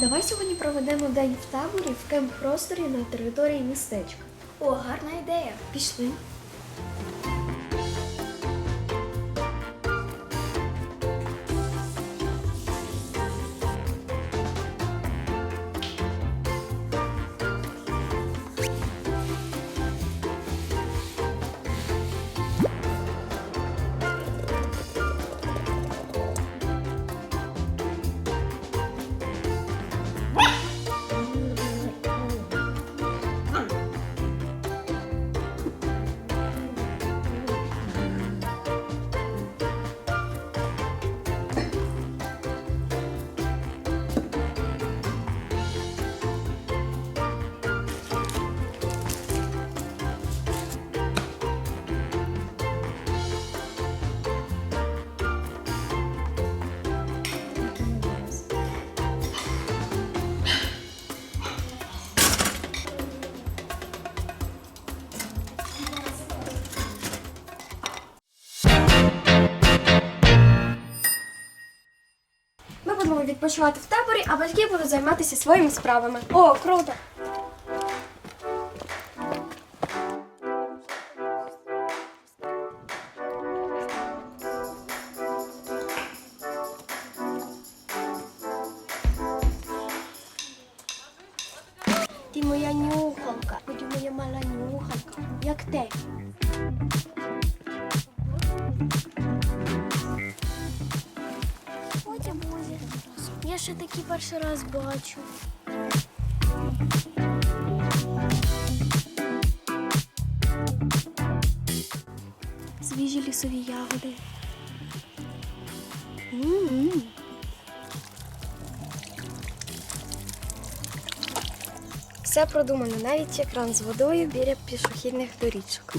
давай сьогодні проведемо день в таборі в кемп-просторі на території містечка. О, гарна ідея. Пішли. Відпочивати в таборі, а батьки будуть займатися своїми справами. О, круто! Ти моя нюхалка, ти моя мала нюхалка. Як ти? Ще такий перший раз бачу. Свіжі лісові ягоди. М-м. Все продумано, навіть екран з водою біля пішохідних доріжок.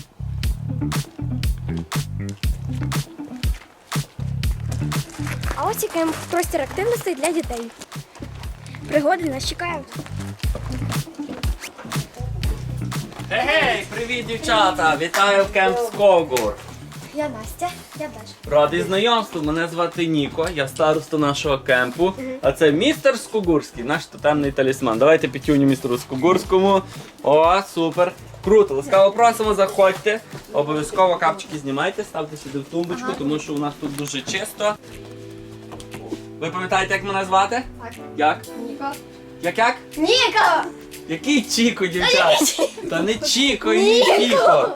А кемп простір активностей для дітей. Пригоди нас чекають. Гей, привіт, дівчата! Вітаю в Кемп Скогур. Я Настя, я Даша. Радий знайомству. Мене звати Ніко, я староста нашого кемпу. А це містер Скугурський, наш тотемний талісман. Давайте пітюню містеру Скугурському. О, супер. Круто, ласкаво просимо, заходьте. Обов'язково капчики знімайте, ставте сюди в тумбочку, тому що у нас тут дуже чисто. Ви пам'ятаєте, як мене звати? Так. Як? Ніко. Як як? Ніко! Який Чіко, дівчат? Та не Чіко і не Чіко.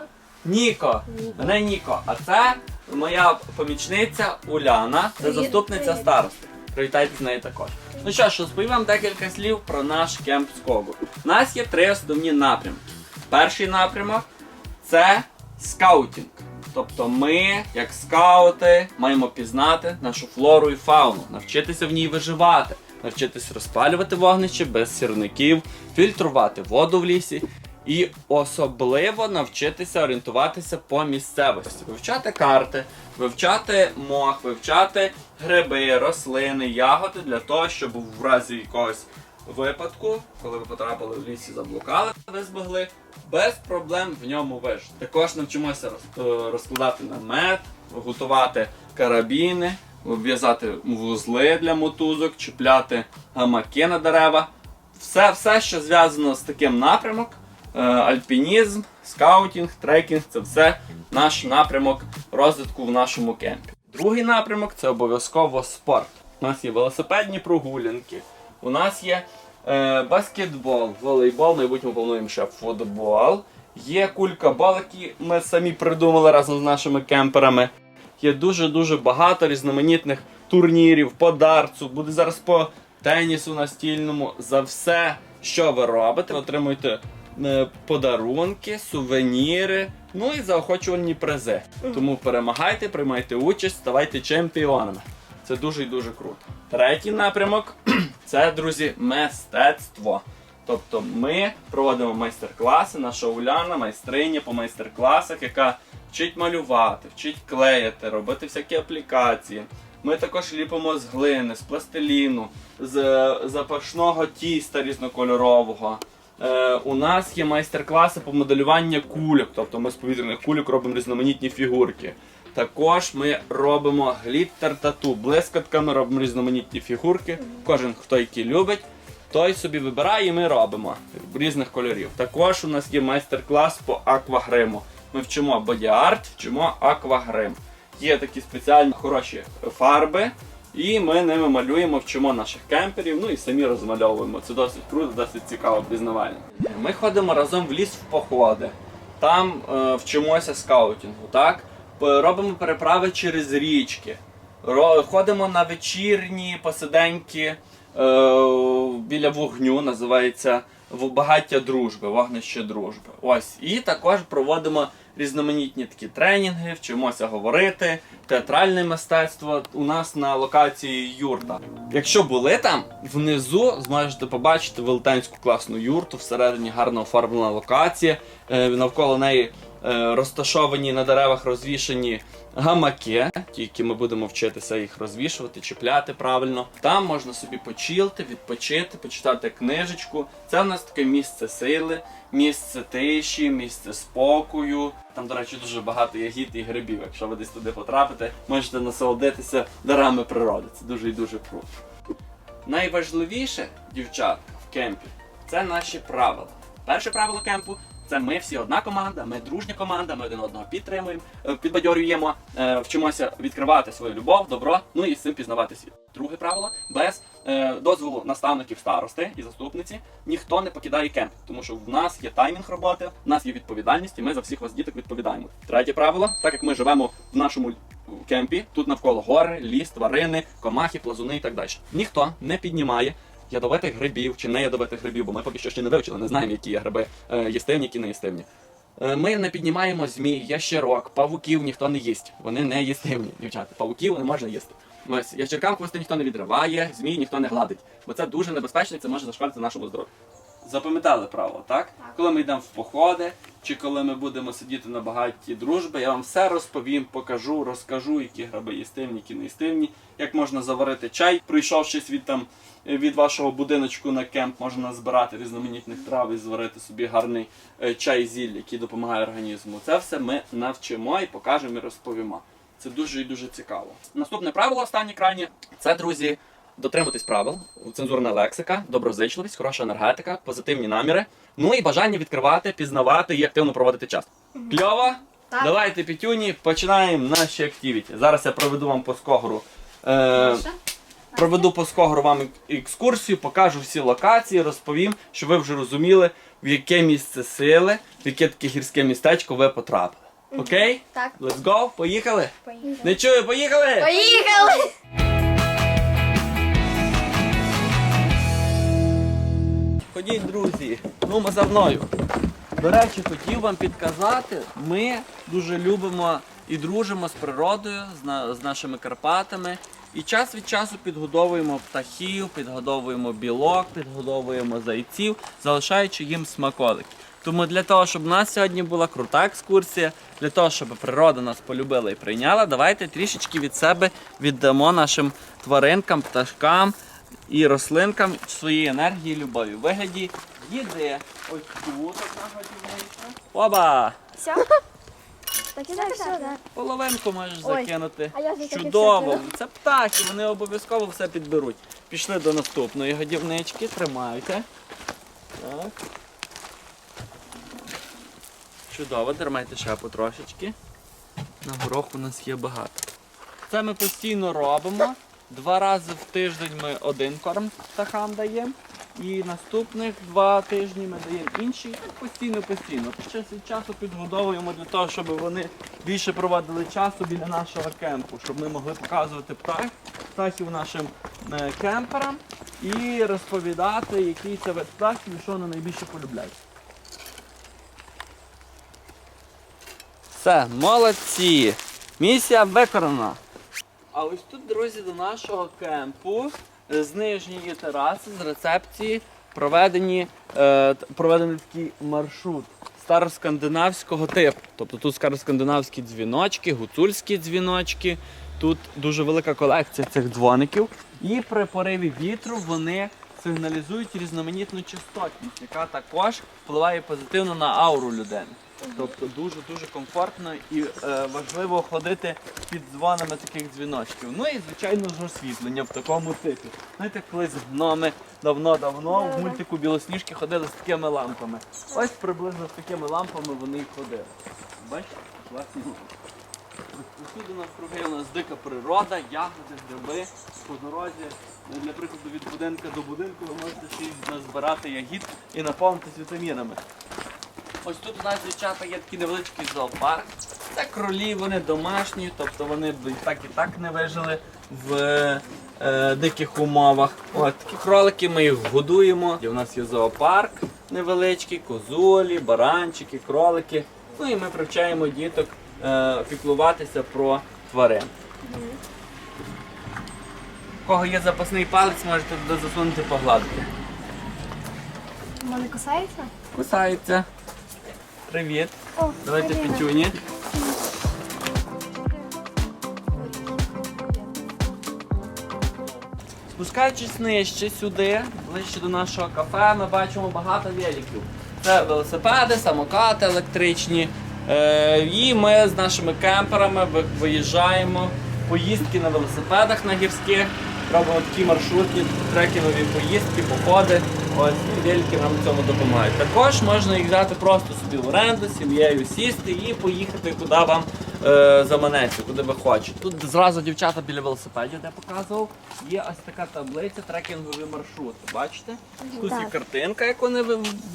Ніко. Мене Ніко. А це моя помічниця Уляна, це заступниця старости. Привітайте з нею також. Ну що ж, розповім вам декілька слів про наш кемп Скогу. У нас є три основні напрямки. Перший напрямок це скаутінг. Тобто ми, як скаути, маємо пізнати нашу флору і фауну, навчитися в ній виживати, навчитися розпалювати вогнище без сірників, фільтрувати воду в лісі і особливо навчитися орієнтуватися по місцевості, вивчати карти, вивчати мох, вивчати гриби, рослини, ягоди для того, щоб в разі якогось випадку, коли ви потрапили в лісі, заблукали, ви змогли без проблем в ньому вижити. Також навчимося е, розкладати намет, готувати карабіни, в'язати вузли для мотузок, чіпляти гамаки на дерева. Все, все, що зв'язано з таким напрямок, е, альпінізм, скаутінг, трекінг це все наш напрямок розвитку в нашому кемпі. Другий напрямок це обов'язково спорт. У нас є велосипедні прогулянки, у нас є е, баскетбол, волейбол, в майбутньому плануємо ще футбол. Є кулька-бол, які ми самі придумали разом з нашими кемперами. Є дуже-дуже багато різноманітних турнірів по дартсу, буде зараз по тенісу настільному. За все, що ви робите, ви отримуєте е, подарунки, сувеніри, ну і заохочувальні призи. Тому перемагайте, приймайте участь, ставайте чемпіонами. Це дуже і дуже круто. Третій напрямок це, друзі, мистецтво. Тобто ми проводимо майстер-класи, наша Уляна, майстриня по майстер-класах, яка вчить малювати, вчить клеїти, робити всякі аплікації. Ми також ліпимо з глини, з пластиліну, з е, запашного тіста різнокольорового. Е, у нас є майстер-класи по моделюванню кульок, тобто ми з повітряних кульок робимо різноманітні фігурки. Також ми робимо гліттер тату, блискотками робимо різноманітні фігурки. Кожен хто які любить. той собі вибирає і ми робимо різних кольорів. Також у нас є майстер-клас по аквагриму. Ми вчимо боді-арт, вчимо аквагрим. Є такі спеціальні хороші фарби, і ми ними малюємо, вчимо наших кемперів, ну і самі розмальовуємо. Це досить круто, досить цікаво, пізнавально. Ми ходимо разом в ліс в походи. Там е, вчимося скаутингу, так? Робимо переправи через річки. Ходимо на вечірні посиденьки е, біля вогню, називається багаття дружби, вогнище дружби. Ось. І також проводимо різноманітні такі тренінги, вчимося говорити, театральне мистецтво у нас на локації юрта. Якщо були там, внизу зможете побачити велетенську класну юрту, всередині гарно оформлена локація, е, навколо неї е, розташовані на деревах розвішені гамаки, ті, які ми будемо вчитися їх розвішувати, чіпляти правильно. Там можна собі почилити, відпочити, почитати книжечку. Це в нас таке місце сили, місце тиші, місце спокою. Там, до речі, дуже багато ягід і грибів. Якщо ви десь туди потрапите, можете насолодитися дарами природи. Це дуже і дуже круто. Найважливіше, дівчатка, в кемпі це наші правила. Перше правило кемпу це ми всі одна команда, ми дружня команда, ми один одного підтримуємо, е, підбадьорюємо, е, вчимося відкривати свою любов, добро, ну і з цим пізнавати світ. Друге правило без е, дозволу наставників старости і заступниці ніхто не покидає кемп, тому що в нас є таймінг роботи, в нас є відповідальність, і ми за всіх вас діток відповідаємо. Третє правило, так як ми живемо в нашому кемпі, тут навколо гори, ліс, тварини, комахи, плазуни і так далі. Ніхто не піднімає ядовитих грибів чи не ядовитих грибів, бо ми поки що ще не вивчили, не знаємо, які є гриби е, їстивні, які не їстивні. Е, Ми не піднімаємо змій, ящерок, павуків ніхто не їсть. Вони не їстивні, дівчата. Павуків не можна їсти. Ось ящеркам хвости ніхто не відриває, змій ніхто не гладить. Бо це дуже небезпечно, і це може зашкодити нашому здоров'ю. Запам'ятали правило, так? Коли ми йдемо в походи, чи коли ми будемо сидіти на багаті дружби, я вам все розповім, покажу, розкажу, які гриби їстивні, які не їстивні, як можна заварити чай, прийшовшись від там від вашого будиночку на кемп, можна збирати різноманітних трав і зварити собі гарний е, чай зіль, який допомагає організму. Це все ми навчимо і покажемо і розповімо. Це дуже і дуже цікаво. Наступне правило, останнє крайнє, це друзі. Дотримуватись правил, цензурна лексика, доброзичливість, хороша енергетика, позитивні наміри. Ну і бажання відкривати, пізнавати і активно проводити час. Кльово? Так. Давайте, пітюні, починаємо наші активіті. Зараз я проведу вам по скогору. Е, проведу по скогору вам екскурсію, покажу всі локації, розповім, щоб ви вже розуміли, в яке місце сили, в яке таке гірське містечко ви потрапили. Окей? Так. Let's go, поїхали? Поїхали. Не чую, поїхали! Поїхали! Ходіть, друзі, ну ми за мною. До речі, хотів вам підказати, ми дуже любимо і дружимо з природою, з, нашими Карпатами. І час від часу підгодовуємо птахів, підгодовуємо білок, підгодовуємо зайців, залишаючи їм смаколики. Тому для того, щоб у нас сьогодні була крута екскурсія, для того, щоб природа нас полюбила і прийняла, давайте трішечки від себе віддамо нашим тваринкам, пташкам і рослинкам своєї енергії і любові. В вигляді їди. Ось тут одна годівничка. Оба! Все? Так і так, все, так. Половинку можеш Ой, закинути. а я таки Чудово! все Це птахи, вони обов'язково все підберуть. Пішли до наступної годівнички, тримайте. Так. Чудово, тримайте ще потрошечки. На горох у нас є багато. Це ми постійно робимо. Два рази в тиждень ми один корм птахам даємо. І наступних два тижні ми даємо інший. Постійно, постійно. Час від часу підгодовуємо для того, щоб вони більше проводили часу біля нашого кемпу, щоб ми могли показувати птах, птахів нашим е, кемперам і розповідати, який це вид птахів і що вони найбільше полюбляють. Все, молодці! Місія виконана. А ось тут, друзі, до нашого кемпу е, з нижньої тераси, з рецепції проведені, е, проведений такий маршрут староскандинавського типу. Тобто тут староскандинавські дзвіночки, гуцульські дзвіночки. Тут дуже велика колекція цих дзвоників. І при пориві вітру вони сигналізують різноманітну частотність, яка також впливає позитивно на ауру людини. Тобто дуже-дуже комфортно і е, важливо ходити під дзвонами таких дзвіночків. Ну і звичайно ж освітлення в такому типі. Знаєте, колись гноми давно-давно в мультику білосніжки ходили з такими лампами. Ось приблизно з такими лампами вони і ходили. Бачите? Класні лампи. Ось Тут у нас круги у нас дика природа, ягоди, гриби. По дорозі, для прикладу, від будинку до будинку ви можете ще й назбирати ягід і наповнитись вітамінами. Ось тут у нас дівчата є такий невеличкий зоопарк. Це кролі, вони домашні, тобто вони б і так і так не вижили в е, диких умовах. От такі кролики ми їх годуємо. І у нас є зоопарк невеличкий, козулі, баранчики, кролики. Ну і ми привчаємо діток е, піклуватися про тварин. У кого є запасний палець, можете туди засунути погладити. Мене кусається? Кусається. Привіт. О, Давайте пітюні. Спускаючись нижче сюди, ближче до нашого кафе, ми бачимо багато великів. Це велосипеди, самокати електричні. Е, і ми з нашими кемперами виїжджаємо в поїздки на велосипедах на гірських. Робимо такі маршрутні трекінгові поїздки, походи. Ось і велики нам в цьому допомагають. Також можна їх взяти просто собі в оренду, з сім'єю сісти і поїхати куди вам е, заманеться, куди ви хочете. Тут зразу дівчата біля велосипедів, де показував, є ось така таблиця трекінгові маршрути. Бачите? Тут є картинка, як вони,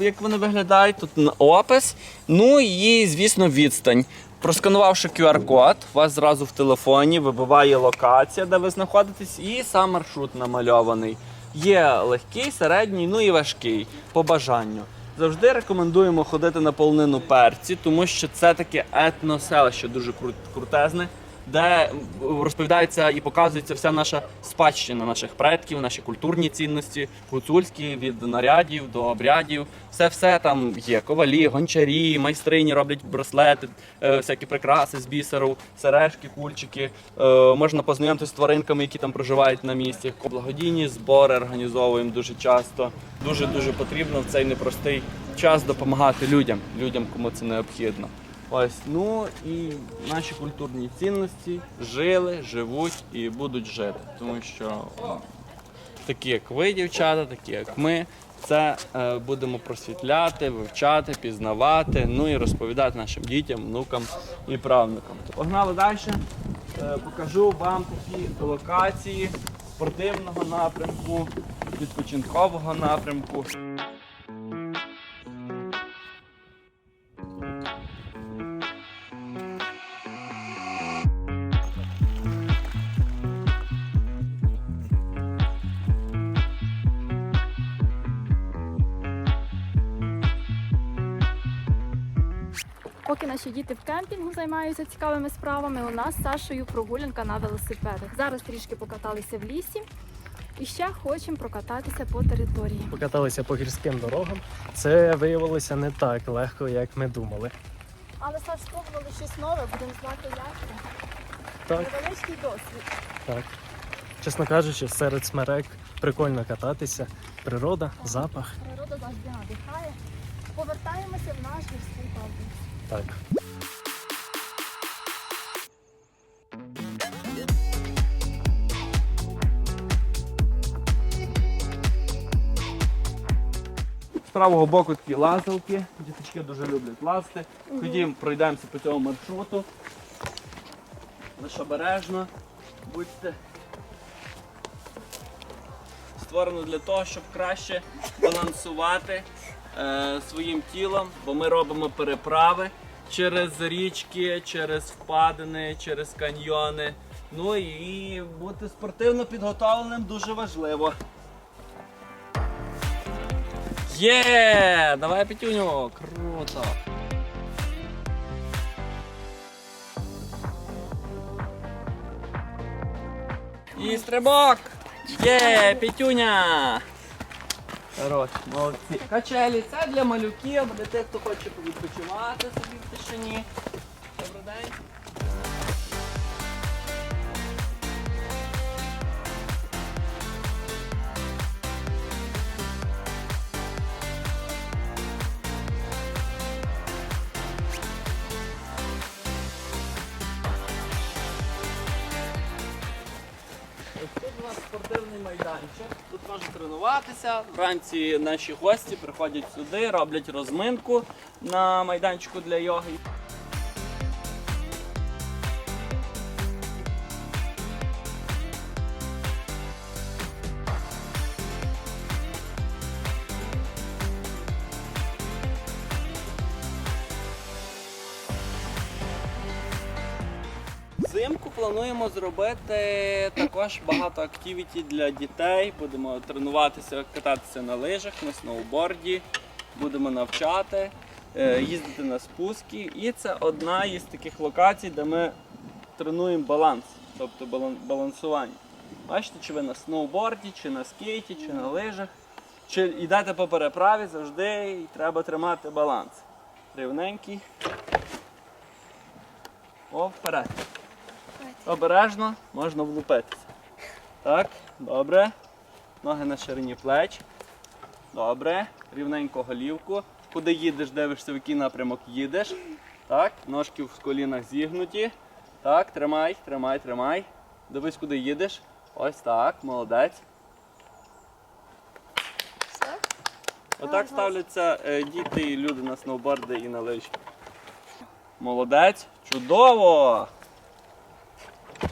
як вони виглядають, тут опис. Ну і, звісно, відстань. Просканувавши QR-код, у вас зразу в телефоні вибиває локація, де ви знаходитесь, і сам маршрут намальований. Є легкий, середній, ну і важкий по бажанню. Завжди рекомендуємо ходити на полонину перці, тому що це таке етноселище дуже кру- крутезне, де розповідається і показується вся наша спадщина наших предків, наші культурні цінності, гуцульські від нарядів до обрядів. Все все там є. Ковалі, гончарі, майстрині роблять браслети, е, всякі прикраси з бісеру, сережки, кульчики. Е, можна познайомитися з тваринками, які там проживають на місці. Благодійні збори організовуємо дуже часто. Дуже дуже потрібно в цей непростий час допомагати людям, людям, кому це необхідно. Ось, ну і наші культурні цінності жили, живуть і будуть жити. Тому що такі, як ви, дівчата, такі, як ми, це е, будемо просвітляти, вивчати, пізнавати, ну і розповідати нашим дітям, внукам і правнукам. Погнали далі. Е, покажу вам такі локації спортивного напрямку, відпочинкового напрямку. Наші діти в кемпінгу займаються цікавими справами, у нас з Сашою прогулянка на велосипедах. Зараз трішки покаталися в лісі і ще хочемо прокататися по території. покаталися по гірським дорогам. Це виявилося не так легко, як ми думали. Але Саш, спробували щось нове, будемо знати як. Так, Невеличкий досвід. так. Чесно кажучи, серед смерек прикольно кататися. Природа, запах. Природа завжди надихає. Повертаємося в наш гірський табір. Так. З правого боку такі лазалки. Діточки дуже люблять лазити. Ходімо, пройдемося по цьому маршруту. Лише обережно. Будьте. Створено для того, щоб краще балансувати е, своїм тілом, бо ми робимо переправи через річки, через впадини, через каньйони. Ну і бути спортивно підготовленим дуже важливо. Є! Давай п'ятюню! Круто! І стрибок! Є! П'ятюня! Хорош, молодці. Качелі, це для малюків, для тих, хто хоче відпочивати собі в тишині. Добрий день. Тут можна тренуватися. Вранці наші гості приходять сюди, роблять розминку на майданчику для йоги. Зробити також багато активіті для дітей. Будемо тренуватися, кататися на лижах, на сноуборді, будемо навчати, е, їздити на спуски. І це одна із таких локацій, де ми тренуємо баланс, тобто балансування. Бачите, чи ви на сноуборді, чи на скейті, чи на лижах, чи йдете по переправі, завжди треба тримати баланс. Рівненький. О, вперед. Обережно можна влупитися. Так, добре. Ноги на ширині плеч. Добре. Рівненько голівку. Куди їдеш, дивишся, в який напрямок їдеш. Так, ножки в колінах зігнуті. Так, тримай, тримай, тримай. Дивись, куди їдеш. Ось так, молодець. Отак ставляться е, діти і люди на сноуборди і на лижі. Молодець, чудово!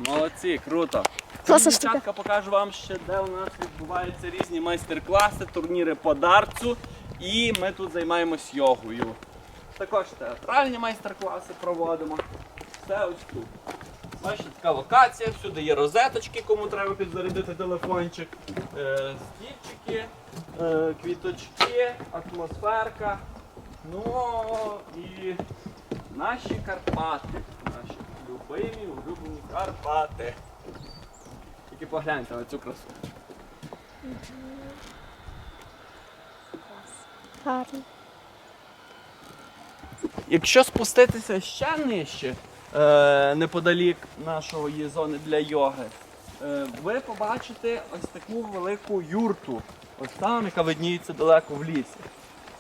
Молодці, круто. Класна Дівчатка, покажу вам ще, де у нас відбуваються різні майстер-класи, турніри по дартсу. І ми тут займаємось йогою. Також театральні майстер-класи проводимо. Все ось тут. Бачите, така локація, всюди є розеточки, кому треба підзарядити телефончик, е, стільчики, е, квіточки, атмосферка. Ну і наші Карпати. Наші улюблені Карпати. Тільки погляньте на цю красу. Гарно. Якщо спуститися ще нижче, е, неподалік нашої зони для йоги, е, ви побачите ось таку велику юрту, ось там, яка видніється далеко в лісі.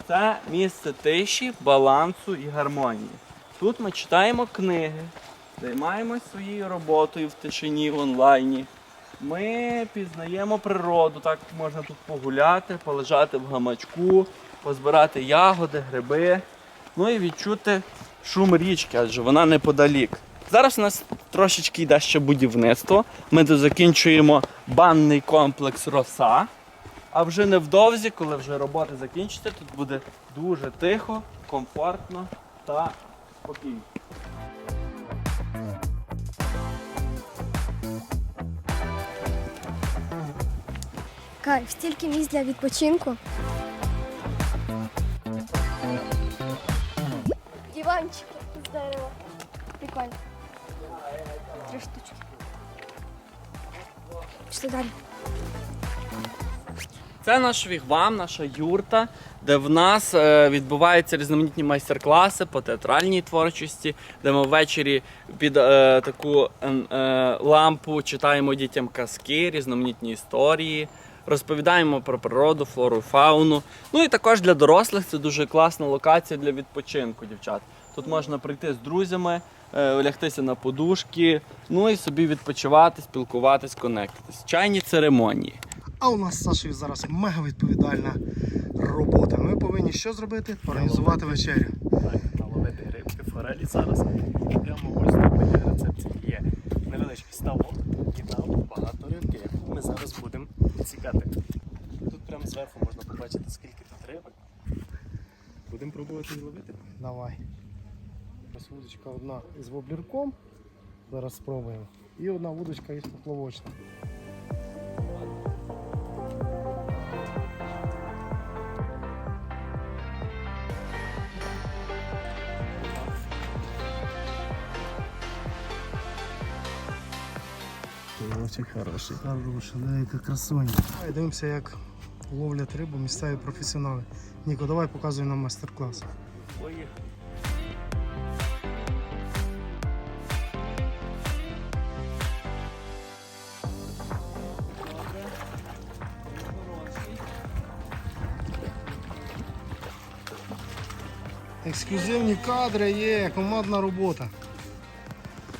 Це місце тиші, балансу і гармонії. Тут ми читаємо книги, займаємось своєю роботою в тишині в онлайні. Ми пізнаємо природу, так можна тут погуляти, полежати в гамачку, позбирати ягоди, гриби. Ну і відчути шум річки, адже вона неподалік. Зараз у нас трошечки йде ще будівництво. Ми тут закінчуємо банний комплекс роса. А вже невдовзі, коли вже роботи закінчаться, тут буде дуже тихо, комфортно та спокійно. Кайф, стільки місць для відпочинку. Диванчики з дерева. Прикольно. Три штучки. Пішли далі. Це наш вігвам, наша юрта, де в нас е, відбуваються різноманітні майстер-класи по театральній творчості, де ми ввечері під е, таку е, е, лампу читаємо дітям казки, різноманітні історії, розповідаємо про природу, флору, фауну. Ну і також для дорослих це дуже класна локація для відпочинку, дівчат. Тут можна прийти з друзями, е, лягтися на подушки, ну і собі відпочивати, спілкуватись, конектитись. Чайні церемонії. А у нас з Сашею зараз мега відповідальна робота. Ми повинні що зробити? Організувати вечерю. Так, наловити рибки, форелі зараз. Прямо ось тут біля рецепції є невеличкий ставок і там багато рибки, яку ми зараз будемо цікати. Тут прямо зверху можна побачити, скільки тут риби. Будемо пробувати її ловити. Давай. Ось вудочка одна з воблірком. Зараз спробуємо. І одна вудочка із поплавочна. Очень хороший. Хороша, деяка красуня. Давай дивимося, як ловлять рибу місцеві професіонали. Ніко, давай показуй нам майстер-клас. Поїхали. Ексклюзивні кадри є, командна робота.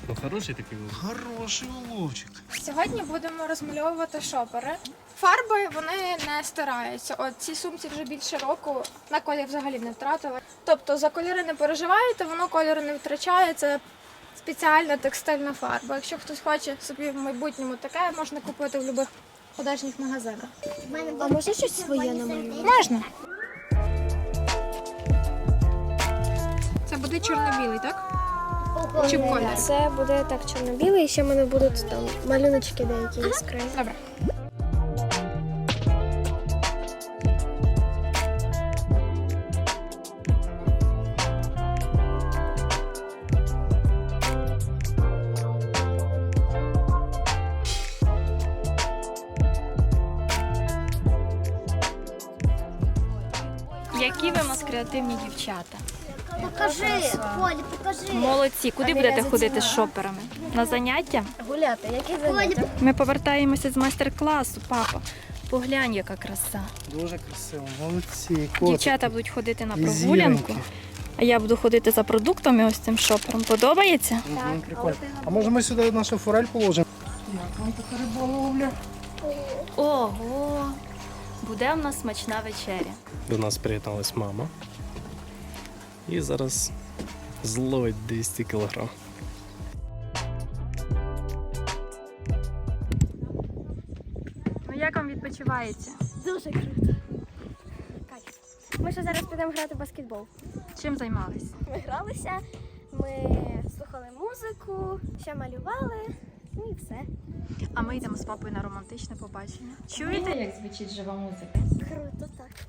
Ну Хороший такий вулик. Хороший уловчик. Сьогодні будемо розмальовувати шопери. Фарби вони не стираються. От ці сумці вже більше року на колір взагалі не втратили. Тобто за кольори не переживаєте, воно кольору не втрачає. Це спеціальна текстильна фарба. Якщо хтось хоче собі в майбутньому таке, можна купити в будь-яких художніх магазинах. А може щось своє намалювати? Можна. Це буде чорно-білий, так? Чи в? Це буде так чорно-білий, і ще в мене будуть там малюночки деякі яскраві. Добре. Які ви у нас креативні дівчата? Покажи, Колі, покажи. Молодці, куди будете ходити з шоперами? На заняття? Гуляти, які заняття? Ми повертаємося з майстер-класу, папа. Поглянь, яка краса. Дуже красиво, молодці. Котики. Дівчата будуть ходити на прогулянку, а я буду ходити за продуктами ось цим шопером. Подобається? Мгм, прикольно. А може ми сюди нашу форель положимо? Як вам така риболовля? Ого! Буде в нас смачна вечеря. До нас приєдналась мама. І зараз зловить 200 кілограм. Ну як вам відпочивається? Дуже круто. Ми ще зараз підемо грати в баскетбол. Чим займались? Ми гралися, ми слухали музику, ще малювали, ну і все. А ми йдемо з папою на романтичне побачення. Чуєте, як звучить жива музика? Круто, так.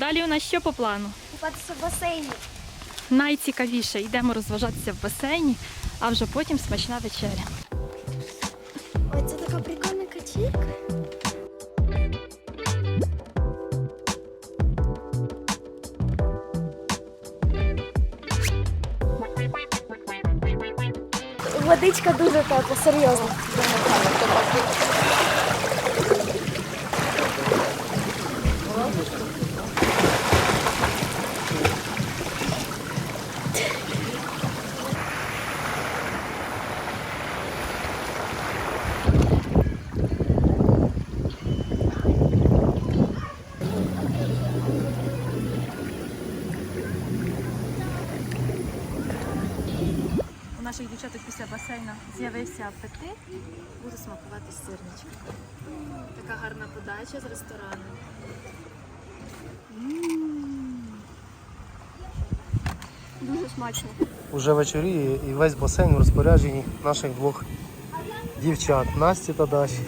Далі у нас що по плану? Купатися в басейні. Найцікавіше йдемо розважатися в басейні, а вже потім смачна вечеря. Ой, це така прикольна качелька. Водичка дуже тепла, серйозно. У наших дівчаток після басейну з'явився апетит. Буду смакувати сирнички. Така гарна подача з ресторану. Дуже смачно. Уже вечоріє і весь басейн в розпорядженні наших двох дівчат Насті та Даші.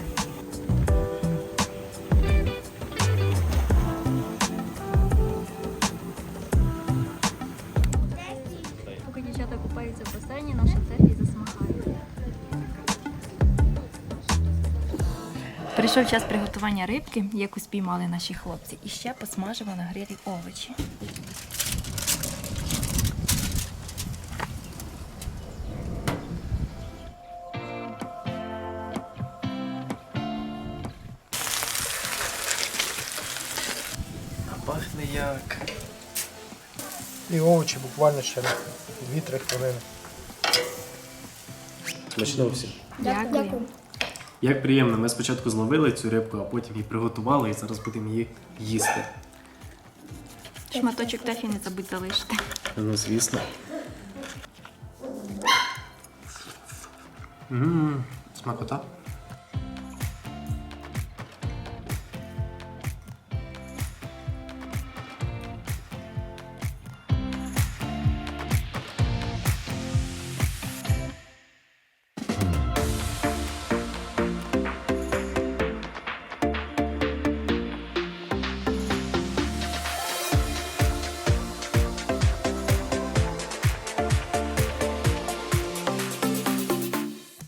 Прийшов час приготування рибки, яку спіймали наші хлопці. І ще посмажимо на грилі овочі. А пахне як. І овочі буквально ще на 2-3 хвилини. Смачно всім. Дякую. Як приємно, ми спочатку зловили цю рибку, а потім її приготували і зараз будемо її їсти. Шматочок Тефі не забудь залишити. Ну, звісно. Ммм, смакота.